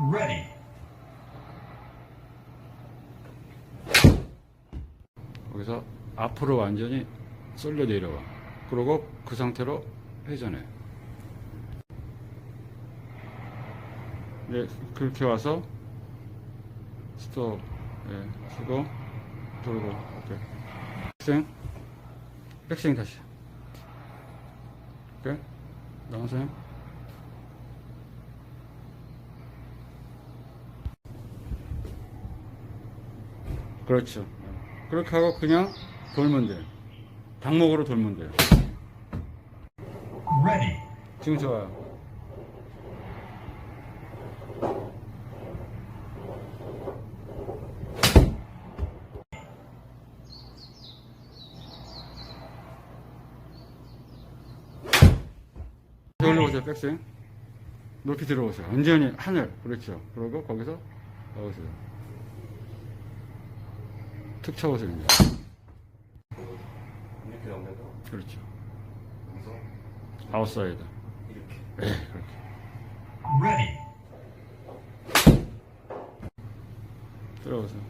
Ready. 거기서 앞으로 완전히 쏠려 내려와. 그러고 그 상태로 회전해. 네, 그렇게 와서 스톱, 예, 쓰고, 돌고, 오케이. 백스윙, 백스윙 다시. 오케이. 나오세요. 그렇죠. 그렇게 하고 그냥 돌면 돼. 닭목으로 돌면 돼. Ready. 지금 좋아요. 올라오세요, 백스윙. 높이 들어오세요. 완전히 하늘. 그렇죠. 그리고 거기서 나오세요. 툭 쳐보세요, 이제. 이렇게 넘겨서 그렇죠. 아웃사이드. 이렇게 네, 그렇게. Ready. 들어오세요.